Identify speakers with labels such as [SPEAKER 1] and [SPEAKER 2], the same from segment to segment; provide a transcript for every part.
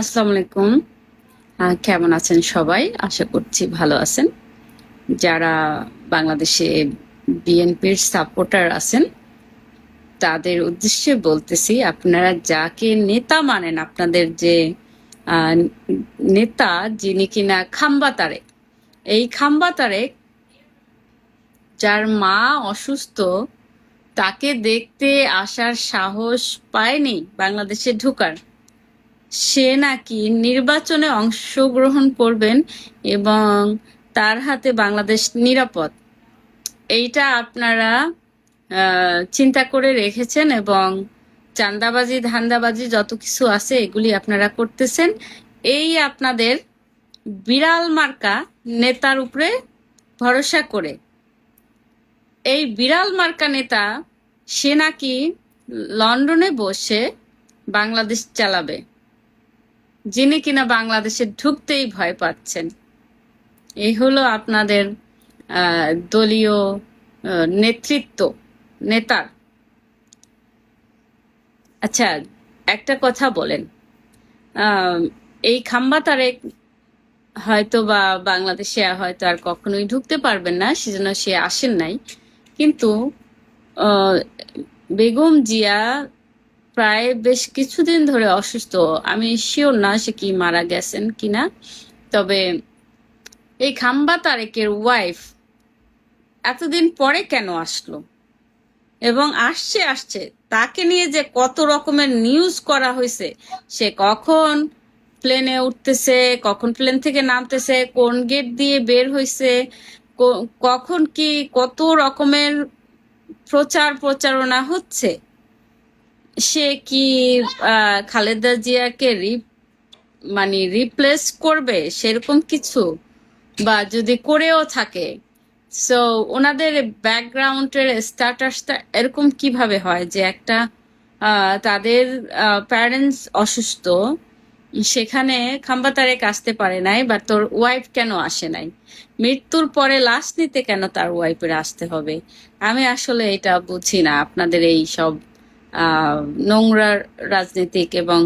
[SPEAKER 1] আসসালামু আলাইকুম। কেমন আছেন সবাই? আশা করছি ভালো আছেন। যারা বাংলাদেশে বিএনপির সাপোর্টার আছেন, তাদের উদ্দেশ্যে বলতেছি, আপনারা যাকে নেতা মানেন, আপনাদের যে নেতা যিনি কিনা খাম্বা তারেক, এই খাম্বা তারেক যার মা অসুস্থ, তাকে দেখতে আসার সাহস পায়নি বাংলাদেশে ঢোকার। সে নাকি নির্বাচনে অংশগ্রহণ করবেন এবং তার হাতে বাংলাদেশ নিরাপদ। এইটা আপনারা চিন্তা করে রেখেছেন এবং চান্দাবাজি, ধান্দাবাজি যত কিছু আছে এগুলি আপনারা করতেছেন। এই আপনাদের বিড়াল মার্কা নেতার উপরে ভরসা করে। এই বিড়াল মার্কা নেতা, সে নাকি লন্ডনে বসে বাংলাদেশ চালাবে। যিনি কিনা বাংলাদেশে ঢুকতেই ভয় পাচ্ছেন। এই হলো আপনাদের দলীয় নেতৃত্ব নেতার আচ্ছা একটা কথা বলেন। এই খাম্বা তারেক হয়তো বা বাংলাদেশে হয়তো আর কখনোই ঢুকতে পারবেন না, সেজন্য সে আসেন নাই। কিন্তু বেগম জিয়া প্রায় বেশ কিছুদিন ধরে অসুস্থ। আমি শিওর না সে কি মারা গেছেন কিনা। তবে এই খাম্বা তারেকের ওয়াইফ এতদিন পরে কেন আসলো? এবং আসছে আসছে, তাকে নিয়ে যে কত রকমের নিউজ করা হয়েছে, সে কখন প্লেনে উঠতেছে, কখন প্লেন থেকে নামতেছে, কোন গেট দিয়ে বের হয়েছে কখন কি কত রকমের প্রচার প্রচারণা হচ্ছে? সে কি খালেদা জিয়াকে মানে রিপ্লেস করবে? সেরকম কিছু? বা যদি করেও থাকে? সো ওনাদের ব্যাকগ্রাউন্ডের স্ট্যাটাসটা এরকম কীভাবে হয় যে একটা তাদের প্যারেন্টস অসুস্থ, সেখানে খাম্বা তারেক আসতে পারে নাই, বা তোর ওয়াইফ কেন আসে নাই? মৃত্যুর পরে লাশ নিতে কেন তার ওয়াইফের আসতে হবে? আমি আসলে এটা বুঝি না, আপনাদের এই সব নোংরা রাজনীতিক এবং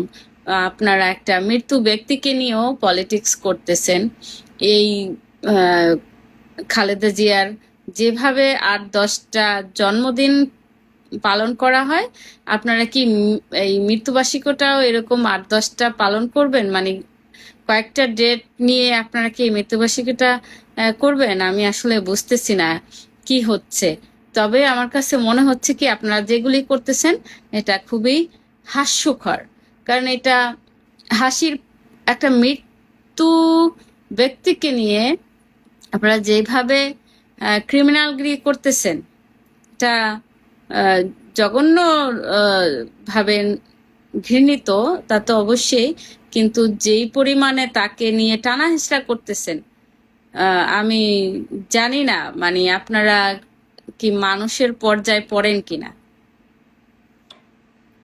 [SPEAKER 1] আপনারা একটা মৃত্যু ব্যক্তিকে নিয়েও পলিটিক্স করতেছেন। এই খালেদা জিয়ার যেভাবে আট দশটা জন্মদিন পালন করা হয়, আপনারা কি এই মৃত্যুবার্ষিকীটাও এরকম আট দশটা পালন করবেন? মানে কয়েকটা ডেট নিয়ে আপনারা কি মৃত্যুবার্ষিকীটা করবেন? আমি আসলে বুঝতেছি না কি হচ্ছে। তবে আমার কাছে মনে হচ্ছে কি আপনারা যেগুলি করতেছেন, এটা খুবই হাস্যকর। কারণ এটা হাসির একটা মৃত্যু ব্যক্তিকে নিয়ে আপনারা যেভাবে ক্রিমিনালগিরি করতেছেন, এটা জঘন্য ভাবে ঘৃণিত, তা তো অবশ্যই। কিন্তু যেই পরিমাণে তাকে নিয়ে টানা হেঁচড়া করতেছেন আমি জানি না। মানে আপনারা কি মানুষের পর্যায়ে পড়েন কিনা।